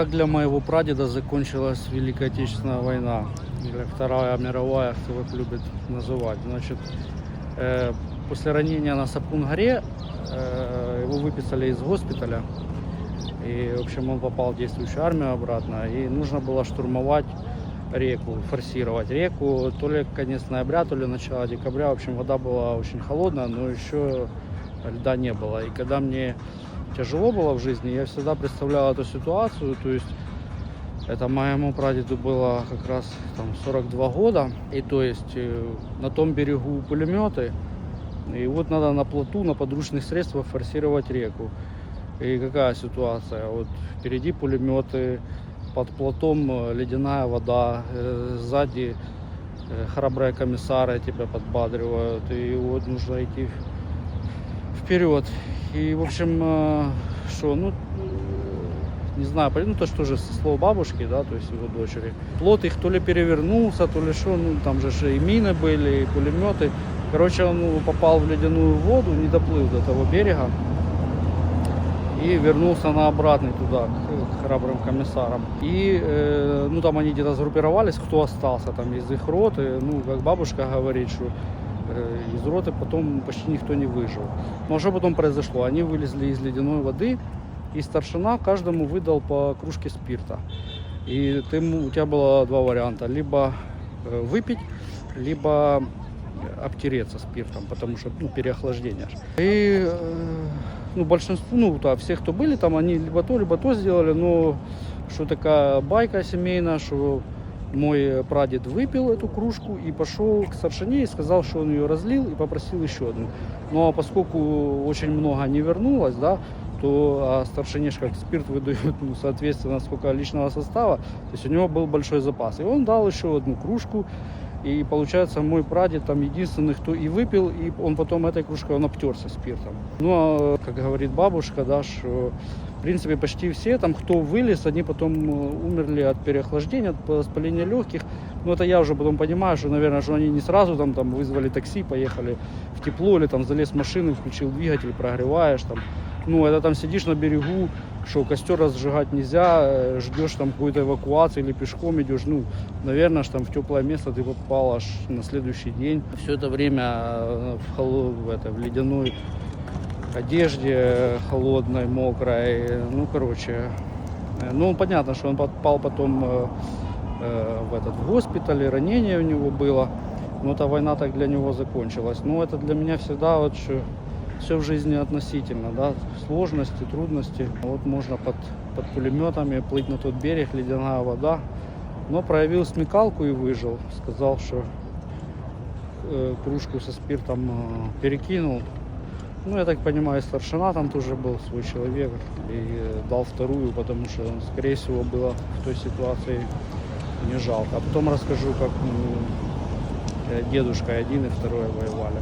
как для моего прадеда закончилась Великая Отечественная война, или Вторая мировая, кто как любит называть. Значит, э, после ранения на Сапун-горе э, его выписали из госпиталя. И, в общем, он попал в действующую армию обратно. И нужно было штурмовать реку, форсировать реку. То ли конец ноября, то ли начало декабря. В общем, вода была очень холодная, но еще льда не было. И когда мне тяжело было в жизни, я всегда представлял эту ситуацию. То есть это моему прадеду было как раз там 42 года. И то есть э, на том берегу пулеметы. И вот надо на плоту, на подручных средствах форсировать реку. И какая ситуация? Вот впереди пулеметы, под плотом э, ледяная вода, э, сзади храбрые комиссары тебя подбадривают, и вот нужно идти вперед. И, в общем, э, что, ну, не знаю, ну, то, что же со слов бабушки, да, то есть его дочери. Плот их то ли перевернулся, то ли что, ну, там же и мины были, и пулеметы. Короче, он попал в ледяную воду, не доплыл до того берега и вернулся на обратный туда, к, к храбрым комиссарам. И, э, ну, там они где-то сгруппировались, кто остался там из их роты. Ну, как бабушка говорит, что из роты потом почти никто не выжил. Но что потом произошло? Они вылезли из ледяной воды, и старшина каждому выдал по кружке спирта. И ты, у тебя было два варианта. Либо э, выпить, либо обтереться спиртом, потому что ну, переохлаждение. И э, ну, большинство, ну, да, все, кто были там, они либо то, либо то сделали, но что такая байка семейная, что мой прадед выпил эту кружку и пошел к старшине и сказал, что он ее разлил и попросил еще одну. Ну а поскольку очень много не вернулось, да, то а старшине как спирт выдают, ну, соответственно, сколько личного состава, то есть у него был большой запас. И он дал еще одну кружку, и получается, мой прадед там единственный, кто и выпил, и он потом этой кружкой он обтерся спиртом. Ну, а, как говорит бабушка, да, что в принципе почти все там, кто вылез, они потом э, умерли от переохлаждения, от воспаления легких. Ну, это я уже потом понимаю, что, наверное, что они не сразу там, там вызвали такси, поехали в тепло, или там залез в машину, включил двигатель, прогреваешь там. Ну, это там сидишь на берегу, что костер разжигать нельзя, ждешь там какой-то эвакуации или пешком идешь, ну, наверное, ж там в теплое место ты попал аж на следующий день. Все это время э, в, холо- в, это, в ледяной одежде, холодной, мокрой, ну, короче. э, Ну, понятно, что он попал потом э, в этот в госпиталь, и ранение у него было. Но эта война так для него закончилась. Ну, это для меня всегда вот все в жизни относительно, да, сложности, трудности. Вот можно под, под пулеметами плыть на тот берег, ледяная вода. Но проявил смекалку и выжил. Сказал, что э, кружку со спиртом э, перекинул. Ну, я так понимаю, старшина там тоже был свой человек и э, дал вторую, потому что, скорее всего, было в той ситуации не жалко. А потом расскажу, как м, э, дедушка один и второй воевали.